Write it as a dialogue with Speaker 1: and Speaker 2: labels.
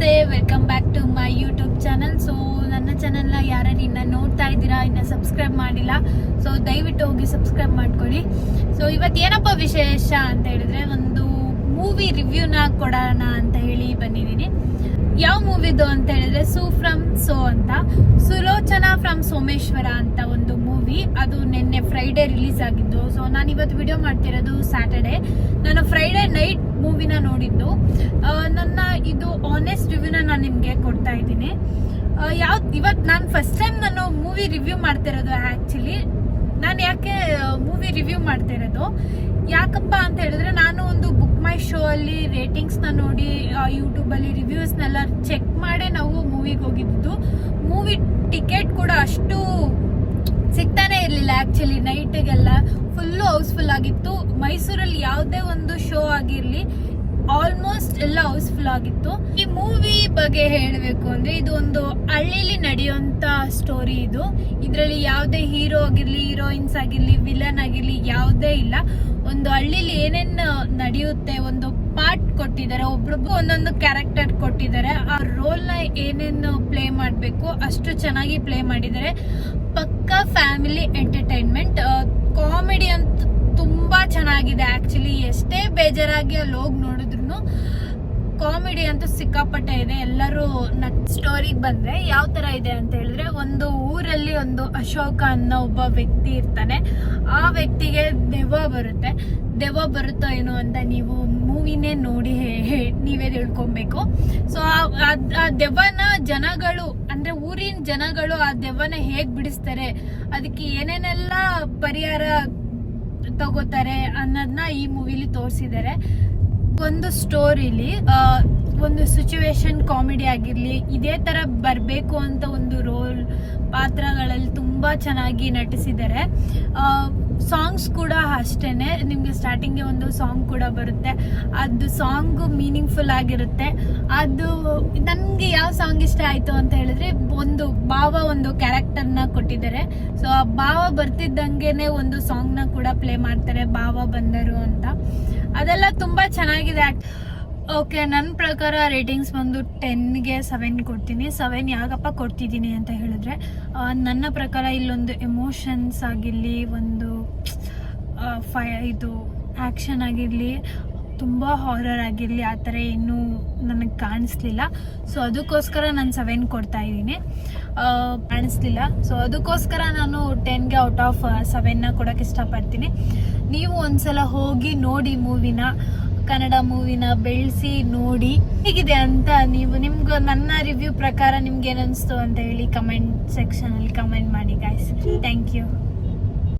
Speaker 1: ನಮಸ್ತೆ welcome back to my YouTube channel so ನನ್ನ ಚಾನಲ್ನ ಯಾರ್ಯಾರು ಇನ್ನ ನೋಡ್ತಾ ಇದ್ದೀರಾ, ಇನ್ನ ಸಬ್ಸ್ಕ್ರೈಬ್ ಮಾಡಿಲ್ಲ ಸೊ ದಯವಿಟ್ಟು ಹೋಗಿ ಸಬ್ಸ್ಕ್ರೈಬ್ ಮಾಡ್ಕೊಳ್ಳಿ. ಸೊ ಇವತ್ತು ಏನಪ್ಪ ವಿಶೇಷ ಅಂತ ಹೇಳಿದ್ರೆ, ಒಂದು ಮೂವಿ ರಿವ್ಯೂನ ಕೊಡೋಣ ಅಂತ ಹೇಳಿ ಬಂದಿದ್ದೀನಿ. ಯಾವ ಮೂವಿದು ಅಂತ ಹೇಳಿದ್ರೆ ಸು ಫ್ರಮ್ ಸೋ ಅಂತ, ಸುಲೋಚನಾ ಫ್ರಮ್ ಸೋಮೇಶ್ವರ ಅಂತ ಒಂದು ಮೂವಿ ಅದು ನಿನ್ನೆ ಫ್ರೈಡೇ ರಿಲೀಸ್ ಆಗಿದ್ದು. ಸೊ ನಾನು ಇವತ್ತು ವಿಡಿಯೋ ಮಾಡ್ತಿರೋದು ಸ್ಯಾಟರ್ಡೆ ನಾನು ಫ್ರೈಡೇ ನೈಟ್ ಮೂವಿನ ನೋಡಿದ್ದು. ನನ್ನ ಇದು ಆನೆಸ್ಟ್ ರಿವ್ಯೂನ ನಾನು ನಿಮಗೆ ಕೊಡ್ತಾ ಇದ್ದೀನಿ. ಯಾವ ಇವತ್ತು ನಾನು ಫಸ್ಟ್ ಟೈಮ್ ನಾನು ಮೂವಿ ರಿವ್ಯೂ ಮಾಡ್ತಿರೋದು ಆ್ಯಕ್ಚುಲಿ ನಾನು ಯಾಕೆ ಮೂವಿ ರಿವ್ಯೂ ಮಾಡ್ತಿರೋದು? ಯಾಕಪ್ಪ ಅಂತ ಹೇಳಿದ್ರೆ ನಾನು ಒಂದು ಬುಕ್ ಮೈ ಶೋ ಅಲ್ಲಿ ರೇಟಿಂಗ್ಸ್ನ ನೋಡಿ ಯೂಟ್ಯೂಬಲ್ಲಿ ರಿವ್ಯೂಸ್ನೆಲ್ಲ ಚೆಕ್ ಮಾಡೇ ನಾವು ಮೂವಿಗೆ ಹೋಗಿದ್ದು. ಮೂವಿ ಟಿಕೆಟ್ ಕೂಡ ಅಷ್ಟು ಸಿಗ್ತಾನೆ ಇರಲಿಲ್ಲ ಆ್ಯಕ್ಚುಲಿ ನೈಟಿಗೆಲ್ಲ ಫುಲ್ಲು ಹೌಸ್ಫುಲ್ ಆಗಿತ್ತು. ಮೈಸೂರಲ್ಲಿ ಯಾವುದೇ ಒಂದು ಶೋ ಆಗಿರಲಿ ಆಲ್ಮೋಸ್ಟ್ ಎಲ್ಲ ಹೌಸ್ಫುಲ್ ಆಗಿತ್ತು. ಈ ಮೂವಿ ಬಗ್ಗೆ ಹೇಳಬೇಕು ಅಂದ್ರೆ, ಇದು ಒಂದು ಹಳ್ಳಿಲಿ ನಡೆಯುವಂತ ಸ್ಟೋರಿ ಇದು. ಇದರಲ್ಲಿ ಯಾವುದೇ ಹೀರೋ ಆಗಿರ್ಲಿ ಹೀರೋಯಿನ್ಸ್ ಆಗಿರ್ಲಿ ವಿಲನ್ ಆಗಿರ್ಲಿ ಯಾವುದೇ ಇಲ್ಲ. ಒಂದು ಹಳ್ಳಿಲಿ ಏನೇನ್ ನಡೆಯುತ್ತೆ, ಒಂದು ಪಾರ್ಟ್ ಕೊಟ್ಟಿದ್ದಾರೆ. ಒಬ್ರಿಗೂ ಒಂದೊಂದು ಕ್ಯಾರೆಕ್ಟರ್ ಕೊಟ್ಟಿದ್ದಾರೆ. ಆ ರೋಲ್ನ ಏನೇನು ಮಾಡಬೇಕು. ಅಷ್ಟು ಚೆನ್ನಾಗಿ ಪ್ಲೇ ಮಾಡಿದ್ದಾರೆ. ಪಕ್ಕ ಫ್ಯಾಮಿಲಿ ಎಂಟರ್ಟೈನ್ಮೆಂಟ್ ಕಾಮಿಡಿ ಅಂತ ತುಂಬ ಚೆನ್ನಾಗಿದೆ ಆ್ಯಕ್ಚುಲಿ ಎಷ್ಟೇ ಬೇಜಾರಾಗಿ ಅಲ್ಲಿ ಹೋಗಿ ನೋಡಿದ್ರು ಕಾಮಿಡಿ ಅಂತೂ ಸಿಕ್ಕಾಪಟ್ಟೆ ಇದೆ. ಎಲ್ಲರೂ ಸ್ಟೋರಿಗೆ ಬಂದ್ರೆ ಯಾವ ತರ ಇದೆ ಅಂತ ಹೇಳಿದ್ರೆ ಒಂದು ಊರಲ್ಲಿ ಒಂದು ಅಶೋಕ ಅನ್ನೋ ಒಬ್ಬ ವ್ಯಕ್ತಿ ಇರ್ತಾನೆ. ಆ ವ್ಯಕ್ತಿಗೆ ದೆವ್ವ ಬರುತ್ತೆ. ದೆವ್ವ ಬರುತ್ತೋ ಏನೋ ಅಂತ ನೀವು ಮೂವಿನೇ ನೋಡಿ ನೀವೇ ತಿಳ್ಕೊಬೇಕು. ಸೊ ಆ ದೆವ್ವನ ಜನಗಳು, ಅಂದ್ರೆ ಊರಿನ ಜನಗಳು ಆ ದೆವ್ವನ ಹೇಗ್ ಬಿಡಿಸ್ತಾರೆ, ಅದಕ್ಕೆ ಏನೇನೆಲ್ಲ ಪರಿಹಾರ ತಗೋತಾರೆ ಅನ್ನೋದನ್ನ ಈ ಮೂವಿಲಿ ತೋರಿಸಿದ್ದಾರೆ. ಒಂದು ಸ್ಟೋರಿಲಿ ಒಂದು ಸಿಚುವೇಶನ್ ಕಾಮಿಡಿ ಆಗಿರಲಿ, ಇದೇ ತರ ಬರಬೇಕು ಅಂತ ಒಂದು ರೋಲ್ ಪಾತ್ರಗಳಲ್ಲಿ ತುಂಬಾ ಚೆನ್ನಾಗಿ ನಟಿಸಿದ್ದಾರೆ. ಸಾಂಗ್ಸ್ ಕೂಡ ಅಷ್ಟೇನೆ, ನಿಮಗೆ ಸ್ಟಾರ್ಟಿಂಗ್ಗೆ ಒಂದು ಸಾಂಗ್ ಕೂಡ ಬರುತ್ತೆ. ಅದು ಸಾಂಗ್ ಮೀನಿಂಗ್ಫುಲ್ ಆಗಿರುತ್ತೆ. ಅದು ನನಗೆ ಯಾವ ಸಾಂಗ್ ಇಷ್ಟ ಆಯ್ತು ಅಂತ ಹೇಳಿದ್ರೆ, ಒಂದು ಭಾವ ಒಂದು ಕ್ಯಾರೆಕ್ಟರ್ನ ಕೊಟ್ಟಿದ್ದಾರೆ. ಸೊ ಆ ಭಾವ ಬರ್ತಿದ್ದಂಗೆನೆ ಒಂದು ಸಾಂಗ್ನ ಕೂಡ ಪ್ಲೇ ಮಾಡ್ತಾರೆ, ಭಾವ ಬಂದರು ಅಂತ. ಅದೆಲ್ಲ ತುಂಬಾ ಚೆನ್ನಾಗಿದೆ ಓಕೆ ನನ್ನ ಪ್ರಕಾರ ರೇಟಿಂಗ್ಸ್ ಬಂದು ಟೆನ್ಗೆ ಸೆವೆನ್ ಕೊಡ್ತೀನಿ. ಸೆವೆನ್ ಯಾಕಪ್ಪ ಕೊಡ್ತಿದ್ದೀನಿ ಅಂತ ಹೇಳಿದ್ರೆ ನನ್ನ ಪ್ರಕಾರ ಇಲ್ಲೊಂದು ಎಮೋಷನ್ಸ್ ಆಗಿರಲಿ, ಒಂದು ಫೈ ಇದು ಆ್ಯಕ್ಷನ್ ಆಗಿರಲಿ, ತುಂಬ ಹಾರರ್ ಆಗಿರಲಿ, ಆ ಥರ ಏನೂ ನನಗೆ ಕಾಣಿಸ್ಲಿಲ್ಲ. ಸೊ ಅದಕ್ಕೋಸ್ಕರ ನಾನು ಸೆವೆನ್ ಕೊಡ್ತಾ ಇದ್ದೀನಿ. ಕಾಣಿಸ್ಲಿಲ್ಲ. ಸೊ ಅದಕ್ಕೋಸ್ಕರ ನಾನು ಟೆನ್ಗೆ ಔಟ್ ಆಫ್ ಸೆವೆನ್ನ ಕೊಡೋಕ್ಕೆ ಇಷ್ಟಪಡ್ತೀನಿ. ನೀವು ಒಂದ್ಸಲ ಹೋಗಿ ನೋಡಿ ಮೂವಿನ, ಕನ್ನಡ ಮೂವಿನ ಬೆಳೆಸಿ ನೋಡಿ ಹೇಗಿದೆ ಅಂತ ನೀವು, ನಿಮ್ಗೆ ನನ್ನ ರಿವ್ಯೂ ಪ್ರಕಾರ ನಿಮ್ಗೆ ಏನನ್ನಿಸ್ತು ಅಂತ ಹೇಳಿ ಕಮೆಂಟ್ ಸೆಕ್ಷನಲ್ಲಿ ಕಮೆಂಟ್ ಮಾಡಿ ಗಾಯ್ಸ್ ಥ್ಯಾಂಕ್ ಯು